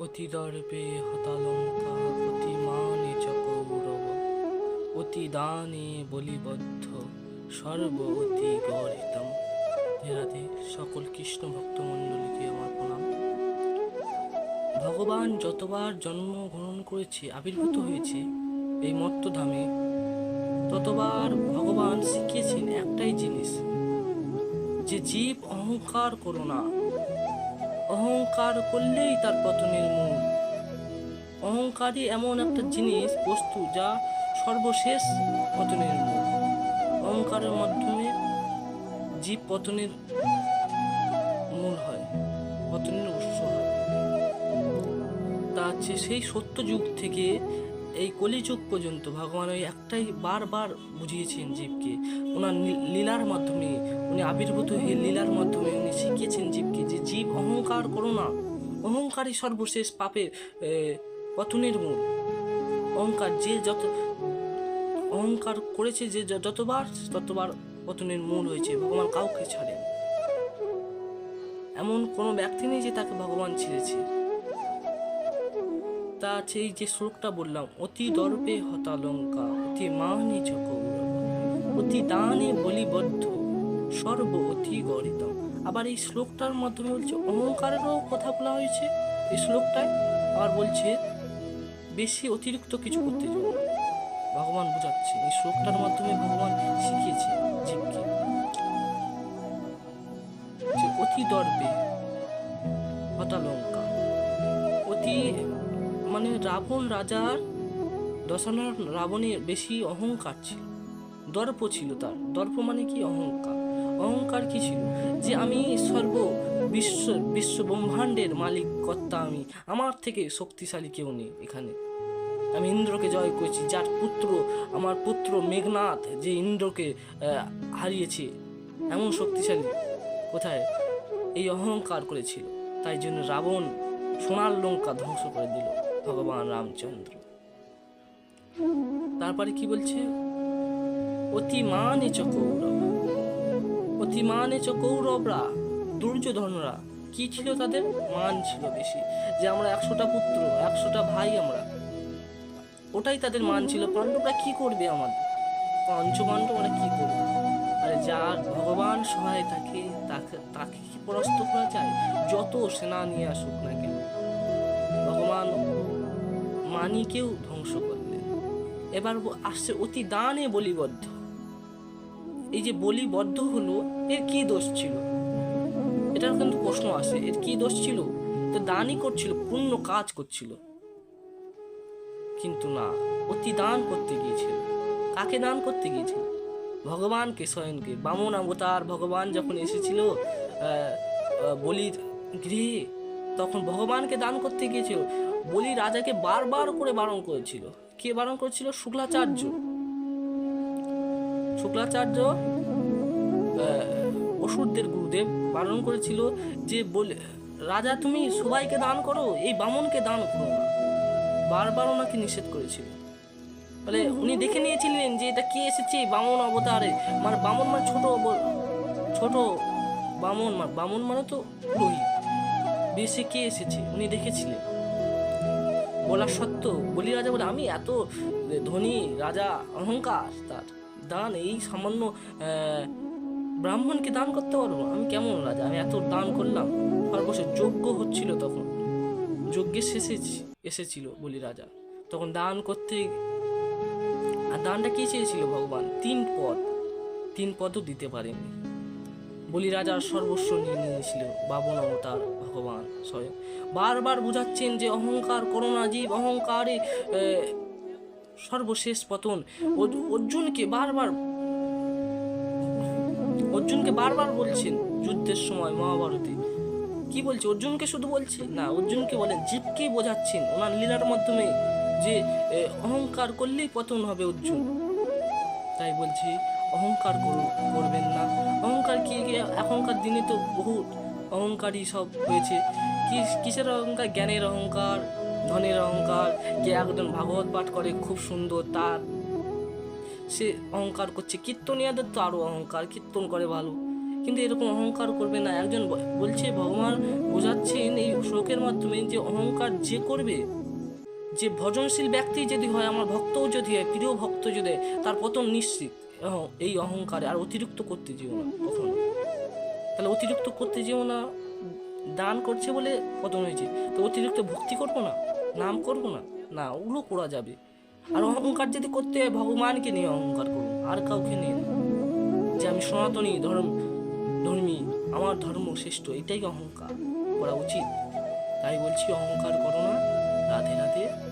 অতি দর্পে হতালঙ্কা অতিমানে চ কৌরব। অতি দানে বলিবদ্ধ, সর্ব অতি গরিতম। রাধে, সকল কৃষ্ণ ভক্ত মণ্ডলীকে আমার প্রণাম। ভগবান যতবার জন্মগ্রহণ করেছে, আবির্ভূত হয়েছে এই মর্তধামে, ততবার ভগবান শিখিয়েছেন একটাই জিনিস, যে জীব অহংকার করো না। অহংকার করলেই তার পতনের অহংকারই এমন একটা জিনিস, বস্তু যা সর্বশেষ পতনের অহংকারের মাধ্যমে জীব পতনের মূল হয়, পতনের উৎস হয়। তা হচ্ছে সেই সত্য যুগ থেকে এই কলিযুগ পর্যন্ত ভগবান ওই একটাই বারবার বুঝিয়েছেন জীবকে। ওনার লীলার মাধ্যমে, উনি আবির্ভূত হয়ে লীলার মাধ্যমে উনি শিখিয়েছেন জীবকে যে জীব অহংকার করো না, অহংকারই সর্বশেষ পাপের পতনের মূল। অহংকার যে যত অহংকার করেছে যে যতবার, ততবার পতনের মূল হয়েছে, ভগবান কাউকে ছাড়েন। এমন কোনো ব্যক্তি নেই যে তাকে ভগবান ছেড়েছে। তা এই যে শ্লোকটা বললাম, অতি দর্পে হতালঙ্কা, অতি মানে চ কৌরব, অতি দানে বলিবদ্ধ, সর্ব অতি গরিতম আবার এই শ্লোকটার মাধ্যমে বলছে, অহংকারেরও কথা বলা হয়েছে? এই শ্লোকটায় আবার বলছে বেশি অতিরিক্ত কিছু করতে না। ভগবান বোঝাচ্ছে এই শ্লোকটার মাধ্যমে ভগবান শিখিয়েছে জীবকে। যে অতি দর্পে হতালঙ্কা। অতি মানে রাবণ রাজার দশানার রাবণের বেশি অহংকার ছিল। দর্প ছিল তার। দর্প মানে কি? অহংকার। অহংকার কি ছিল? যে আমি সর্ব বিশ্ব বিশ্ব ব্রহ্মাণ্ডের মালিক, কর্তা আমি। আমার থেকে শক্তিশালী কেউ নেই এখানে। আমি ইন্দ্রকে জয় করেছি, যার পুত্র, আমার পুত্র মেঘনাথ, যে ইন্দ্রকে হারিয়েছে। এমন শক্তিশালী কোথায়? এই অহংকার করেছিল। তাই জন্য রাবণ সোনার লঙ্কা ধ্বংস করে দিল ভগবান রামচন্দ্র। তারপরে কি বলছে? অতিমানে চ কৌরব। অতিমানে চ কৌরবরা দুর্যোধনরা কি ছিল তাদের? মান ছিল বেশি। যে আমরা একশোটা পুত্র, একশোটা ভাই আমরা। ওটাই তাদের মান ছিল। পাণ্ডবরা কি করবে আমাদের? পঞ্চপাণ্ডব ওরা কি করবে? আরে যার ভগবান সহায় থাকে, তাকে তাকে কি পরাস্ত করা যায়? যত সেনা নিয়ে আসুক না কেন। ভগবান মানিকেও ধ্বংস করলেন। এবার আসছে অতি দানে বলিবদ্ধ। এই যে বলি বদ্ধ হলো, এর কি দোষ ছিল? এটার কিন্তু প্রশ্ন আসে, এর কি দোষ ছিল? তো দানই করছিল পূর্ণ কাজ করছিল। কিন্তু না, অতি দান করতে গিয়েছিল। কাকে দান করতে গিয়েছিল? ভগবানকে, স্বয়ংকে। বামন অবতার ভগবান যখন এসেছিল বলির গৃহে, তখন ভগবানকে দান করতে গিয়েছিল। বলি রাজাকে বারবার করে বারণ করেছিল। কে বারণ করেছিল? শুক্লাচার্য। শুক্লাচার্য অসুরদের গুরুদেব বারণ করেছিল যে বলে, রাজা, তুমি সবাইকে দান করো, এই বামনকে দান করো না। বারবার ওনাকে নিষেধ করেছিল। বলে, উনি দেখে নিয়েছিলেন যে এটা কে এসেছে বামন অবতারে? মানে বামন মানে ছোট ছোট বামন মানে বামন মানে তো পুরোহিত বেশি কে এসেছে? উনি দেখেছিলেন। বলা সত্ত্বেও বলি রাজা বলে, আমি এত ধনী রাজা, অহংকার তার। দান, এই সামান্য ব্রাহ্মণকে দান করতে পারব? আমি কেমন রাজা? আমি এত দান করলাম। সর্বশেষ যজ্ঞ হচ্ছিল তখন। যজ্ঞের শেষে এসেছিল বলি রাজা। তখন দান করতে, আর দানটা কি চেয়েছিল ভগবান? তিন পদ। তিন পদও দিতে পারেনি। বলি রাজার সর্বস্ব নিয়ে নিয়েছিল বাবন অবতার ভগবান স্বয়ং। বারবার বুঝাচ্ছেন যে অহংকার করোনা জীব অহংকারে সর্বশেষ পতন। অর্জুনকে বারবার অর্জুনকে বারবার বলছেন যুদ্ধের সময় মহাভারতে। কি বলছে? অর্জুনকে শুধু বলছে? না, অর্জুনকে বলেন জীবকেই বোঝাচ্ছেন ওনার লীলার মাধ্যমে যে অহংকার করলেই পতন হবে অর্জুন। তাই বলছি, অহংকার করবেন না। অহংকার কি এখনকার দিনে তো বহু অহংকারই সব হয়েছে। কিসের অহংকার? জ্ঞানের অহংকার ধনের অহংকার কে একজন ভাগবত পাঠ করে, খুব সুন্দর তার। সে অহংকার করছে। কীর্তনিয়াদের তো আরও অহংকার, কীর্তন করে ভালো। কিন্তু এরকম অহংকার করবে না। একজন বলছে, ভগবান বোঝাচ্ছেন এই শ্লোকের মাধ্যমে যে অহংকার যে করবে, যে ভজনশীল ব্যক্তি যদি হয়, আমার ভক্তও যদি হয়, প্রিয় ভক্ত যদি তার পতন নিশ্চিত। এই অহংকারে। আর অতিরিক্ত করতে যেও না কখনো। তাহলে অতিরিক্ত করতে যেও না। দান করছে বলে পতন হয়েছে। তো অতিরিক্ত ভক্তি করব না? নাম করব না। না, ওগুলো করা যাবে। আর অহংকার যদি করতে হয় ভগবানকে নিয়ে অহংকার করুন, আর কাউকে নিয়ে যে আমি সনাতনী ধর্ম, ধর্মী, আমার ধর্ম শ্রেষ্ঠ, এটাই অহংকার। করা উচিত। তাই বলছি, অহংকার করো না। রাধে রাধে।